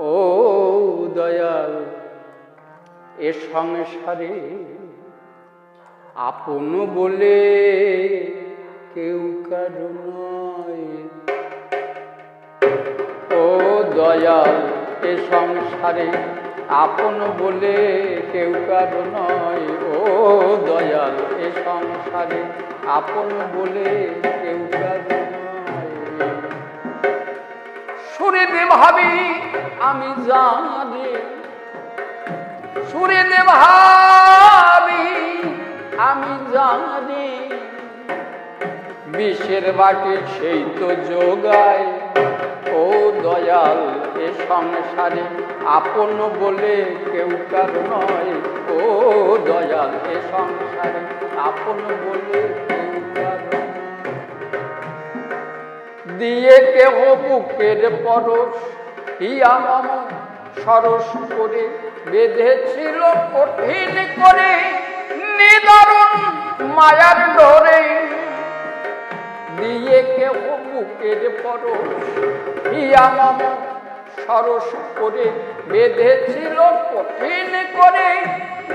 ও দয়াল, এ সংসারে আপন বলে কেউ কারও নয়। ও দয়াল, এ সংসারে আপন বলে কেউ কারও নয়। ও দয়াল, এ সংসারে আপন বলে কেউ কারও নয়। সুরেতে ভাবি আমি জানি সুরেতে ভাবি আমি জানি, বিষের বাটি সেই তো যোগায়। ও দয়াল, এ সংসারে আপন বলে কেউ কার নয়। ও দয়াল, এ সংসারে আপন বলে কেউ কার দিয়ে কেহ বুকের পরশ হিয়া মম সরস করে বেঁধেছিল, কঠিন করে নিদারুণ মায়ার ডরে দিয়ে কেহ বুকের পরশ হিয়া মম সরস করে বেঁধেছিল, কঠিন করে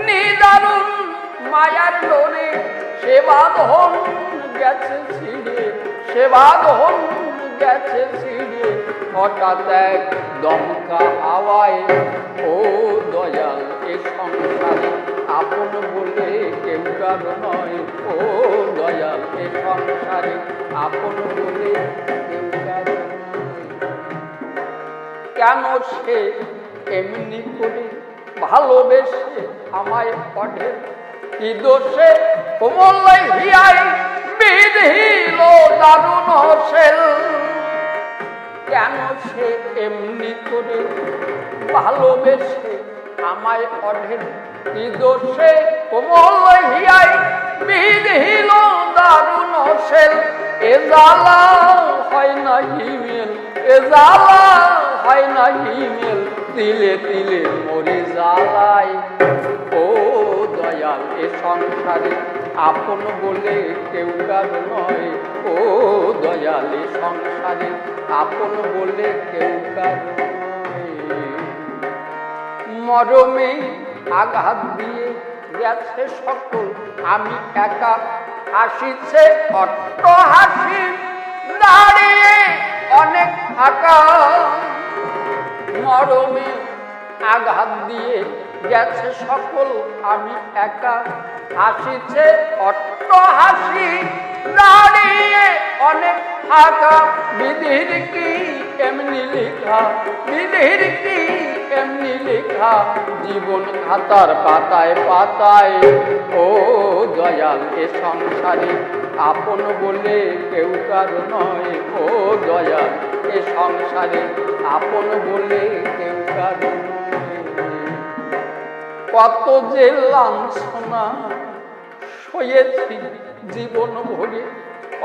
নিদারুণ মায়ার ডরে সে বাঁধন গেছে ছিঁড়ে সে বাঁধন গেছে ছিঁড়ে, হঠাৎ এক দমকা হাওয়ায়, ও দয়াল, এ সংসারে আপন বলে কেউ কারও নয়। ও দয়াল, এ সংসারে আপন বলে কেউ কারও কেন সে এমনি করে ভালোবেসে আমায় পড়ে কি দোষে? কোমল হিয়াই বিধিল, দারুণ হোসেল কেন সে এমনি করে ভালোবেসে আমায় অঢেল। ইদোষে দোষে কোমল হিয়াই বিধিল দারুণ সেল এ জালা হয় না হিমেল, এ জ্বালা হয় না হিমেল তিলে তিলে মরে জ্বালায় ও দয়াল, এ সংসারে আপন বলে কেউ কার নয়। ও দয়াল, এ সংসারে আপন বলে কেউ কার মরমে আঘাত দিয়ে গেছে সকল, আমি একা হাসিছে, অট্ট হাসি, দাঁড়িয়ে অনেক ফাঁকা। মরমে আঘাত দিয়ে গেছে সকল, আমি একা। হাসিছে অট্ট হাসি দাঁড়িয়ে অনেক ফাঁকা বিধির কি এমনি লেখা? বিধির কি এমনি লেখা? জীবন খাতার পাতায় পাতায়, ও দয়াল এ সংসারে। আপন বলে কেউ কার নয় ও দয়া। এ সংসারে আপন বলে কেউ কার কত যে লাঞ্ছনা সয়েছি জীবন ভরে,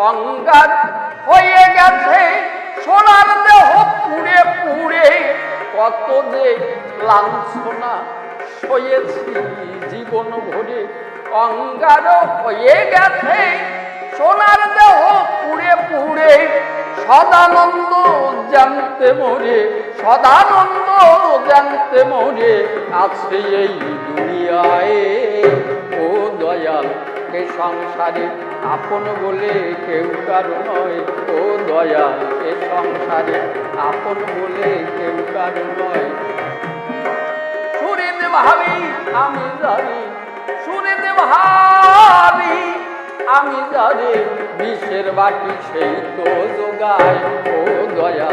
অঙ্গার হয়ে গেছে সোনার দেহ পুড়ে পুড়ে। কত যে লাঞ্ছনা সয়েছি জীবন ভরে অঙ্গার হয়ে গেছে সোনার দেহ পুড়ে পুড়ে, সদানন্দ জানতে মরে, সদানন্দ জানতে মরে আছে এই দুনিয়ায়। ও দয়াল, এ সংসারে আপন বলে কেউ কারও নয়। ও দয়াল, এ সংসারে আপন বলে কেউ কারও নয়। শুনিতে ভাবি আমি জানি শুনিতে ভাবি আমি জানি বিশ্বের বাটি সেই তো যোগায় ও দয়া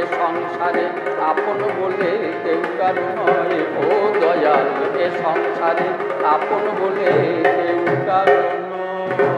এ সংসারে আপন বলে কেউ কারও নয়। ও দয়া এ সংসারে আপন বলে কেউ কারও নয়।